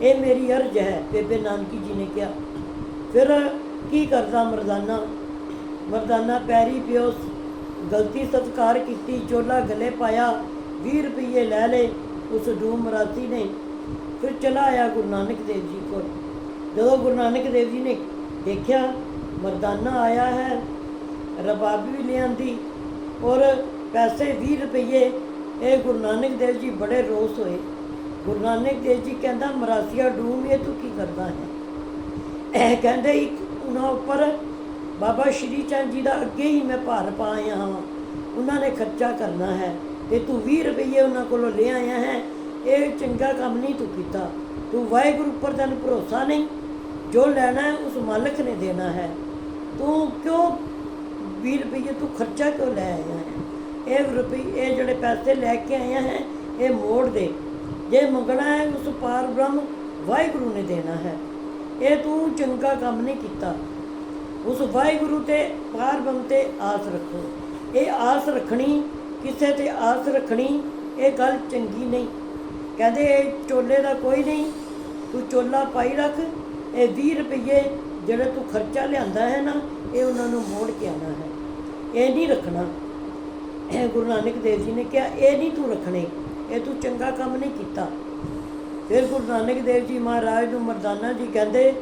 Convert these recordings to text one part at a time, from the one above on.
ਇਹ ਮੇਰੀ ਅਰਜ਼ ਹੈ ਬੇਬੇ ਨਾਨਕੀ ਜੀ ਨੇ ਕਿਹਾ ਫਿਰ ਕੀ ਕਰਦਾ ਮਰਦਾਨਾ ਮਰਦਾਨਾ ਪੈਰੀ ਪਿਓ ਗਲਤੀ ਸਤਕਾਰ ਕੀਤੀ ਚੋਲਾ ਗਲੇ ਪਾਇਆ 20 ਰੁਪਏ ਲੈ ਲਏ ਉਸ ਡੂਮ ਮਰਾਸੀ ਨੇ ਫਿਰ ਚਲਾ ਆਇਆ ਗੁਰੂ ਨਾਨਕ ਦੇਵ ਜੀ ਕੋਲ ਜਦੋਂ ਗੁਰੂ ਨਾਨਕ ਦੇਵ ਜੀ ਨੇ ਦੇਖਿਆ ਮਰਦਾਨਾ ਆਇਆ ਹੈ ਰਬਾਬ ਵੀ ਲਿਆਂਦੀ ਔਰ ਪੈਸੇ 20 ਰੁਪਏ ਇਹ ਗੁਰੂ ਨਾਨਕ ਦੇਵ ਜੀ ਬੜੇ ਰੋਸ ਹੋਏ ਗੁਰੂ ਨਾਨਕ ਦੇਵ ਜੀ ਕਹਿੰਦਾ, ਮਰਾਸੀਆ ਡੂਮ ਇਹ ਤੂੰ ਕੀ ਕਰਦਾ ਹੈ? ਇਹ ਕਹਿੰਦੇ, ਇੱਕ ਉਹਨਾਂ ਉੱਪਰ ਬਾਬਾ ਸ਼੍ਰੀ ਚੰਦ ਜੀ ਦਾ ਅੱਗੇ ਹੀ ਮੈਂ ਭਾਰ ਪਾ ਆਇਆ ਹਾਂ। ਉਹਨਾਂ ਨੇ ਖਰਚਾ ਕਰਨਾ ਹੈ ਤੇ ਤੂੰ 20 ਰੁਪਏ ਉਹਨਾਂ ਕੋਲੋਂ ਲੈ ਆਇਆ ਹੈ। ਇਹ ਚੰਗਾ ਕੰਮ ਨਹੀਂ ਤੂੰ ਕੀਤਾ। ਤੂੰ ਵਾਹਿਗੁਰੂ ਉੱਪਰ ਤੈਨੂੰ ਭਰੋਸਾ ਨਹੀਂ। ਜੋ ਲੈਣਾ ਹੈ, ਉਸ ਮਾਲਕ ਨੇ ਦੇਣਾ ਹੈ। ਤੂੰ ਕਿਉਂ 20 ਰੁਪਏ ਤੂੰ ਖਰਚਾ ਕਿਉਂ ਲੈ ਆਇਆ ਹੈ? ਇਹ ਰੁਪਏ ਇਹ ਜਿਹੜੇ ਪੈਸੇ ਲੈ ਕੇ ਆਇਆ ਹੈ, ਇਹ ਮੋੜ ਦੇ। ਜੇ ਮੰਗਣਾ ਹੈ, ਉਸ ਪਾਰ ਬ੍ਰਹਮ ਵਾਹਿਗੁਰੂ ਨੇ ਦੇਣਾ ਹੈ। ਇਹ ਤੂੰ ਚੰਗਾ ਕੰਮ ਨਹੀਂ ਕੀਤਾ। ਉਸ ਵਾਹਿਗੁਰੂ ਤੇ ਪਾਰ ਬ੍ਰਹਮ ਤੇ ਆਸ ਰੱਖੋ। ਇਹ ਆਸ ਰੱਖਣੀ, ਕਿਸੇ ਤੇ ਆਸ ਰੱਖਣੀ, ਇਹ ਗੱਲ ਚੰਗੀ ਨਹੀਂ। ਕਹਿੰਦੇ, ਇਹ ਚੋਲੇ ਦਾ ਕੋਈ ਨਹੀਂ। ਤੂੰ ਚੋਲਾ ਪਾਈ ਰੱਖ। ਇਹ 20 ਰੁਪਏ ਜਿਹੜੇ ਤੂੰ ਖਰਚਾ ਲਿਆਂਦਾ ਹੈ ਨਾ, ਇਹ ਉਹਨਾਂ ਨੂੰ ਮੋੜ ਕੇ ਆਣਾ ਹੈ। ਇਹ ਨਹੀਂ ਰੱਖਣਾ। ਇਹ ਗੁਰੂ ਨਾਨਕ ਦੇਵ ਜੀ ਨੇ ਕਿਹਾ, ਇਹ ਨਹੀਂ ਤੂੰ ਰੱਖਣੇ। ਇਹ ਤੂੰ ਚੰਗਾ ਕੰਮ ਨਹੀਂ ਕੀਤਾ। ਫਿਰ ਗੁਰੂ ਨਾਨਕ ਦੇਵ ਜੀ ਮਹਾਰਾਜ ਨੂੰ ਮਰਦਾਨਾ ਜੀ ਕਹਿੰਦੇ,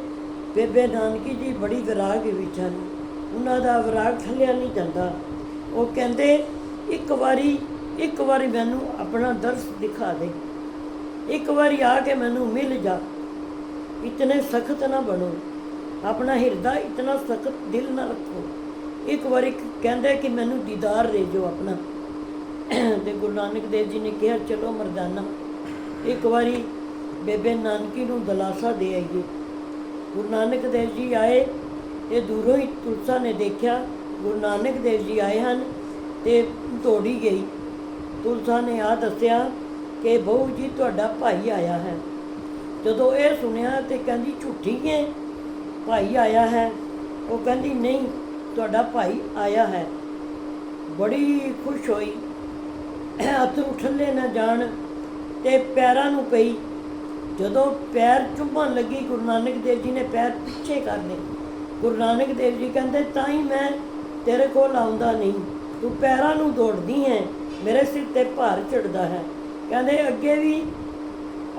ਬੇਬੇ ਨਾਨਕੀ ਜੀ, ਬੜੀ ਵਿਰਾਗ ਵਿੱਚ ਹਨ। ਉਹਨਾਂ ਦਾ ਵਿਰਾਗ ਥੱਲਿਆ ਨਹੀਂ ਜਾਂਦਾ। ਉਹ ਕਹਿੰਦੇ, ਇੱਕ ਵਾਰੀ ਇੱਕ ਵਾਰੀ ਮੈਨੂੰ ਆਪਣਾ ਦਰਸ ਦਿਖਾ ਦੇ। ਇੱਕ ਵਾਰੀ ਆ ਕੇ ਮੈਨੂੰ ਮਿਲ ਜਾ। ਇਤਨੇ ਸਖਤ ਨਾ ਬਣੋ। ਆਪਣਾ ਹਿਰਦਾ ਇਤਨਾ ਸਖਤ ਦਿਲ ਨਾ ਰੱਖੋ। ਇੱਕ ਵਾਰੀ ਕਹਿੰਦੇ ਕਿ ਮੈਨੂੰ ਦੀਦਾਰ ਦੇ ਜੋ ਆਪਣਾ। ਤੇ ਗੁਰੂ ਨਾਨਕ ਦੇਵ ਜੀ ਨੇ ਕਿਹਾ, ਚਲੋ ਮਰਦਾਨਾ, ਇੱਕ ਵਾਰੀ ਬੇਬੇ ਨਾਨਕੀ ਨੂੰ ਦਲਾਸਾ ਦੇ ਆਈਏ। ਗੁਰੂ ਨਾਨਕ ਦੇਵ ਜੀ ਆਏ, ਇਹ ਦੂਰੋਂ ਹੀ ਤੁਲਸਾ ਨੇ ਦੇਖਿਆ, ਗੁਰੂ ਨਾਨਕ ਦੇਵ ਜੀ ਆਏ ਹਨ ਤੇ ਤੋੜੀ ਗਈ। ਤੁਲਸਾ ਨੇ ਆ ਦੱਸਿਆ ਕਿ ਬਹੂ ਜੀ, ਤੁਹਾਡਾ ਭਾਈ ਆਇਆ ਹੈ। ਜਦੋਂ ਇਹ ਸੁਣਿਆ ਤੇ ਕਹਿੰਦੀ, ਝੂਠੀ ਹੈ ਭਾਈ ਆਇਆ ਹੈ। ਉਹ ਕਹਿੰਦੀ, ਨਹੀਂ, ਤੁਹਾਡਾ ਭਾਈ ਆਇਆ ਹੈ। ਬੜੀ ਖੁਸ਼ ਹੋਈ। ਅਥਰੂ ਠੱਲੇ ਨਾ ਜਾਣ ਤੇ ਪੈਰਾਂ ਨੂੰ ਪਈ। ਜਦੋਂ ਪੈਰ ਚੁੰਮਣ ਲੱਗੀ, ਗੁਰੂ ਨਾਨਕ ਦੇਵ ਜੀ ਨੇ ਪੈਰ ਪਿੱਛੇ ਕਰ ਲਏ। ਗੁਰੂ ਨਾਨਕ ਦੇਵ ਜੀ ਕਹਿੰਦੇ ਤਾਂ ਹੀ ਮੈਂ ਤੇਰੇ ਕੋਲ ਆਉਂਦਾ ਨਹੀਂ। ਤੂੰ ਪੈਰਾਂ ਨੂੰ ਦੌੜਦੀ ਹੈ, ਮੇਰੇ ਸਿਰ ਤੇ ਭਾਰ ਚੜਦਾ ਹੈ। ਕਹਿੰਦੇ, ਅੱਗੇ ਵੀ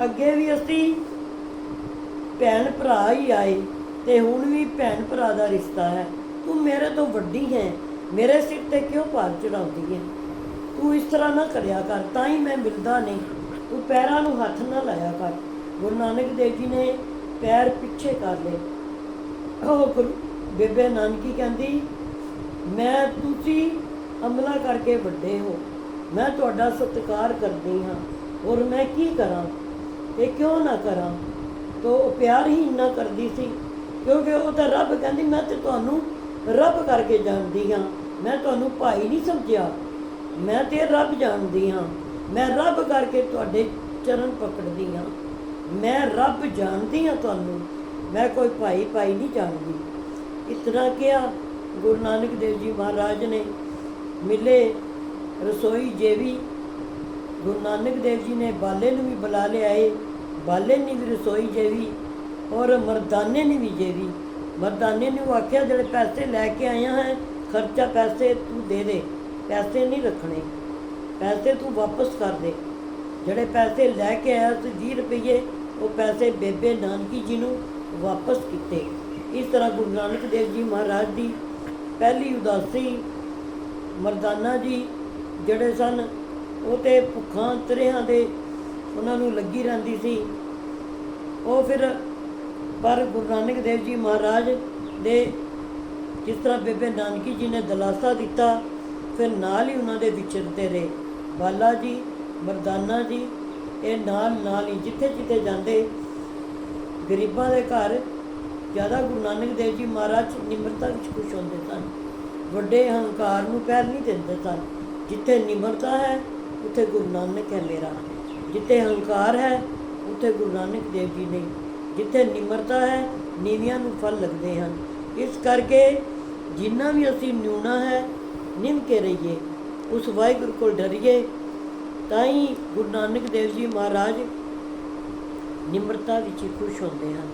ਅੱਗੇ ਵੀ ਅਸੀਂ ਭੈਣ ਭਰਾ ਹੀ ਆਏ ਤੇ ਹੁਣ ਵੀ ਭੈਣ ਭਰਾ ਦਾ ਰਿਸ਼ਤਾ ਹੈ। ਤੂੰ ਮੇਰੇ ਤੋਂ ਵੱਡੀ ਹੈ, ਮੇਰੇ ਸਿਰ ਤੇ ਕਿਉਂ ਭਾਰ ਚੜਾਉਂਦੀ ਹੈ? ਤੂੰ ਇਸ ਤਰ੍ਹਾਂ ਨਾ ਕਰਿਆ ਕਰ, ਤਾਂ ਹੀ ਮੈਂ ਮਿਲਦਾ ਨਹੀਂ। ਤੂੰ ਪੈਰਾਂ ਨੂੰ ਹੱਥ ਨਾ ਲਾਇਆ ਕਰ। ਗੁਰੂ ਨਾਨਕ ਦੇਵ ਜੀ ਨੇ ਪੈਰ ਪਿੱਛੇ ਕਰ ਲਏ। ਉਹ ਬੇਬੇ ਨਾਨਕੀ ਕਹਿੰਦੀ, ਮੈਂ ਤੁਸੀਂ ਅਮਲਾ ਕਰਕੇ ਵੱਡੇ ਹੋ। ਮੈਂ ਤੁਹਾਡਾ ਸਤਿਕਾਰ ਕਰਦੀ ਹਾਂ। ਔਰ ਮੈਂ ਕੀ ਕਰਾਂ? ਇਹ ਕਿਉਂ ਨਾ ਕਰਾਂ? ਤੋ ਪਿਆਰ ਹੀ ਇੰਨਾ ਕਰਦੀ ਸੀ, ਕਿਉਂਕਿ ਉਹ ਤਾਂ ਰੱਬ ਕਹਿੰਦੀ, ਮੈਂ ਤੇ ਤੁਹਾਨੂੰ ਰੱਬ ਕਰਕੇ ਜਾਣਦੀ ਹਾਂ। ਮੈਂ ਤੁਹਾਨੂੰ ਭਾਈ ਨਹੀਂ ਸਮਝਿਆ। ਮੈਂ ਤੇ ਰੱਬ ਜਾਣਦੀ ਹਾਂ। ਮੈਂ ਰੱਬ ਕਰਕੇ ਤੁਹਾਡੇ ਚਰਨ ਪਕੜਦੀ ਹਾਂ। ਮੈਂ ਰੱਬ ਜਾਣਦੀ ਹਾਂ ਤੁਹਾਨੂੰ। ਮੈਂ ਕੋਈ ਭਾਈ ਭਾਈ ਨਹੀਂ ਜਾਣਦੀ। ਇਤਨਾ ਕਿਹਾ ਗੁਰੂ ਨਾਨਕ ਦੇਵ ਜੀ ਮਹਾਰਾਜ ਨੇ। ਮਿਲੇ ਰਸੋਈ ਜੇਵੀ। ਗੁਰੂ ਨਾਨਕ ਦੇਵ ਜੀ ਨੇ ਬਾਲੇ ਨੂੰ ਵੀ ਬੁਲਾ ਲਿਆਏ ਬਾਲੇ ਨੇ ਵੀ ਰਸੋਈ ਜੇਵੀ ਔਰ ਮਰਦਾਨੇ ਨੇ ਵੀ ਜੇਵੀ। ਮਰਦਾਨੇ ਨੂੰ ਆਖਿਆ, ਜਿਹੜੇ ਪੈਸੇ ਲੈ ਕੇ ਆਇਆ ਹੈ, ਖਰਚਾ ਪੈਸੇ ਤੂੰ ਦੇ ਦੇ। ਪੈਸੇ ਨਹੀਂ ਰੱਖਣੇ। ਪੈਸੇ ਤੂੰ ਵਾਪਸ ਕਰ ਦੇ। ਜਿਹੜੇ ਪੈਸੇ ਲੈ ਕੇ ਆਇਆ ਸੀ 20 ਰੁਪਏ ਉਹ ਪੈਸੇ ਬੇਬੇ ਨਾਨਕੀ ਜੀ ਨੂੰ ਵਾਪਸ ਕੀਤੇ। ਇਸ ਤਰ੍ਹਾਂ ਗੁਰੂ ਨਾਨਕ ਦੇਵ ਜੀ ਮਹਾਰਾਜ ਦੀ ਪਹਿਲੀ ਉਦਾਸੀ ਮਰਦਾਨਾ ਜੀ ਜਿਹੜੇ ਸਨ, ਉਹ ਤੇ ਭੁੱਖਾਂ ਤਰਿਆਂ ਦੇ ਉਹਨਾਂ ਨੂੰ ਲੱਗੀ ਰਹਿੰਦੀ ਸੀ। ਉਹ ਫਿਰ ਪਰ ਗੁਰੂ ਨਾਨਕ ਦੇਵ ਜੀ ਮਹਾਰਾਜ ਦੇ ਜਿਸ ਤਰ੍ਹਾਂ ਬੇਬੇ ਨਾਨਕੀ ਜੀ ਨੇ ਦਲਾਸਾ ਦਿੱਤਾ ਫਿਰ ਨਾਲ ਹੀ ਉਹਨਾਂ ਦੇ ਵਿਚਰਦੇ ਰਹੇ। ਬਾਲਾ ਜੀ, ਮਰਦਾਨਾ ਜੀ, ਇਹ ਨਾਲ ਨਾਲ ਹੀ ਜਿੱਥੇ ਜਿੱਥੇ ਜਾਂਦੇ ਗਰੀਬਾਂ ਦੇ ਘਰ, ਜ਼ਿਆਦਾ ਗੁਰੂ ਨਾਨਕ ਦੇਵ ਜੀ ਮਹਾਰਾਜ ਨਿਮਰਤਾ ਵਿੱਚ ਖੁਸ਼ ਹੁੰਦੇ ਸਨ। ਵੱਡੇ ਹੰਕਾਰ ਨੂੰ ਪੈਰ ਨਹੀਂ ਦਿੰਦੇ ਸਨ। ਜਿੱਥੇ ਨਿਮਰਤਾ ਹੈ, ਉੱਥੇ ਗੁਰੂ ਨਾਨਕ ਹੈ ਮੇਰਾ। ਜਿੱਥੇ ਹੰਕਾਰ ਹੈ, ਉੱਥੇ ਗੁਰੂ ਨਾਨਕ ਦੇਵ ਜੀ ਨੇ। ਜਿੱਥੇ ਨਿਮਰਤਾ ਹੈ, ਨੀਵੀਆਂ ਨੂੰ ਫਲ ਲੱਗਦੇ ਹਨ। ਇਸ ਕਰਕੇ ਜਿੰਨਾ ਵੀ ਅਸੀਂ ਨਿਉਣਾ ਹੈ ਨਿਮ ਕੇ ਰਹੀਏ, ਉਸ ਵਾਹਿਗੁਰੂ ਕੋਲ ਡਰੀਏ ਤਾਂ ਹੀ ਗੁਰੂ ਨਾਨਕ ਦੇਵ ਜੀ ਮਹਾਰਾਜ ਨਿਮਰਤਾ ਵਿੱਚ ਹੀ ਖੁਸ਼ ਹੁੰਦੇ ਹਨ।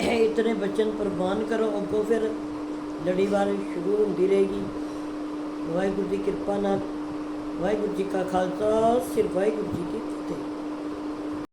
ਇਹ ਇਤਨੇ ਬਚਨ ਪ੍ਰਵਾਨ ਕਰੋ, ਅੱਗੋਂ ਫਿਰ ਲੜੀਵਾਰ ਸ਼ੁਰੂ ਹੁੰਦੀ ਰਹੇਗੀ। ਵਾਹਿਗੁਰੂ ਦੀ ਕਿਰਪਾ ਨਾਲ, ਵਾਹਿਗੁਰੂ ਜੀ ਕਾ ਖਾਲਸਾ, ਸਿਰ ਵਾਹਿਗੁਰੂ ਜੀ ਕੀ